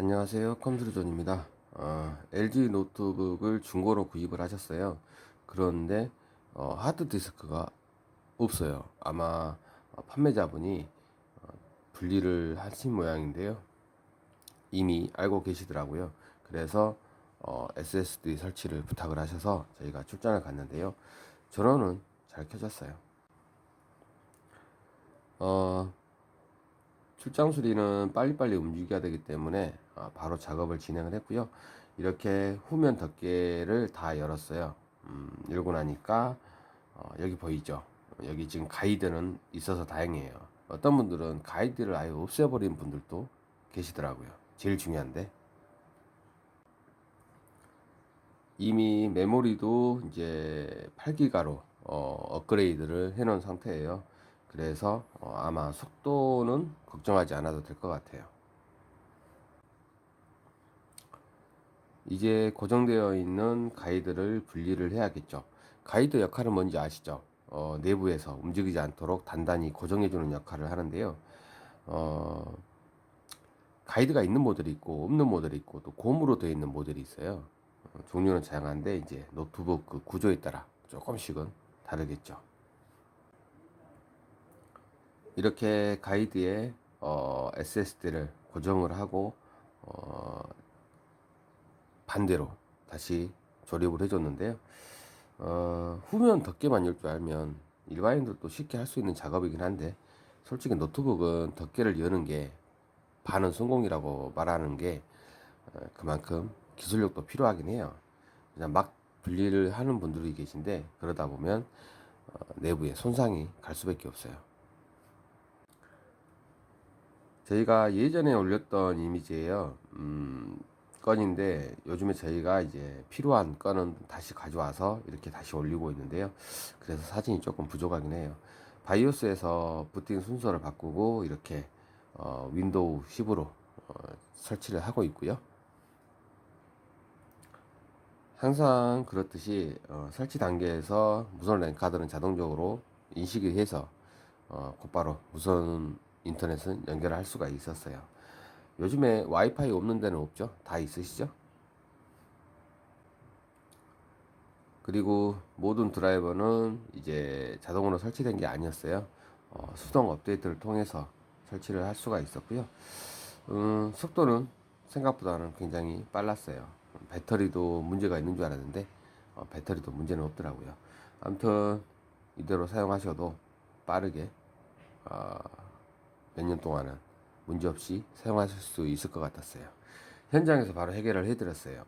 안녕하세요. 컴퓨터존입니다. 어, LG 노트북을 중고로 구입을 하셨어요. 그런데 어, 하드디스크가 없어요. 아마 어, 판매자분이 어, 분리를 하신 모양인데요. 이미 알고 계시더라고요. 그래서 어, SSD 설치를 부탁을 하셔서 저희가 출장을 갔는데요. 전원은 잘 켜졌어요. 어, 출장 수리는 빨리빨리 움직여야 되기 때문에 아, 바로 작업을 진행을 했고요. 이렇게 후면 덮개를 다 열었어요. 음, 열고 나니까 어, 여기 보이죠? 여기 지금 가이드는 있어서 다행이에요. 어떤 분들은 가이드를 아예 없애버린 분들도 계시더라고요. 제일 중요한데 이미 메모리도 이제 8기가로 어, 업그레이드를 해놓은 상태예요. 그래서 어, 아마 속도는 걱정하지 않아도 될 것 같아요. 이제 고정되어 있는 가이드를 분리를 해야겠죠. 가이드 역할은 뭔지 아시죠? 어, 내부에서 움직이지 않도록 단단히 고정해주는 역할을 하는데요. 어, 가이드가 있는 모델이 있고 없는 모델이 있고 또 곰으로 되어 있는 모델이 있어요. 어, 종류는 다양한데 이제 노트북 그 구조에 따라 조금씩은 다르겠죠. 이렇게 가이드에 어, SSD를 고정을 하고 어, 반대로 다시 조립을 해줬는데요. 어, 후면 덮개만 열줄 알면 일반인들도 쉽게 할 수 있는 작업이긴 한데 솔직히 노트북은 덮개를 여는 게 반은 성공이라고 말하는 게 어, 그만큼 기술력도 필요하긴 해요. 그냥 막 분리를 하는 분들이 계신데 그러다 보면 어, 내부에 손상이 갈 수밖에 없어요. 저희가 예전에 올렸던 이미지예요. 음, 건인데 요즘에 저희가 이제 필요한 건은 다시 가져와서 이렇게 다시 올리고 있는데요. 그래서 사진이 조금 부족하긴 해요. 바이오스에서 부팅 순서를 바꾸고 이렇게 어, 윈도우 10으로 어, 설치를 하고 있고요. 항상 그렇듯이 어, 설치 단계에서 무선 랜 카드는 자동적으로 인식이 해서 어, 곧바로 무선 인터넷은 연결할 수가 있었어요. 요즘에 와이파이 없는 데는 없죠? 다 있으시죠? 그리고 모든 드라이버는 이제 자동으로 설치된 게 아니었어요. 어, 수동 업데이트를 통해서 설치를 할 수가 있었고요. 음, 속도는 생각보다는 굉장히 빨랐어요. 배터리도 문제가 있는 줄 알았는데 어, 배터리도 문제는 없더라고요. 아무튼 이대로 사용하셔도 빠르게 어, 몇 년 동안은 문제없이 사용하실 수 있을 것 같았어요. 현장에서 바로 해결을 해드렸어요.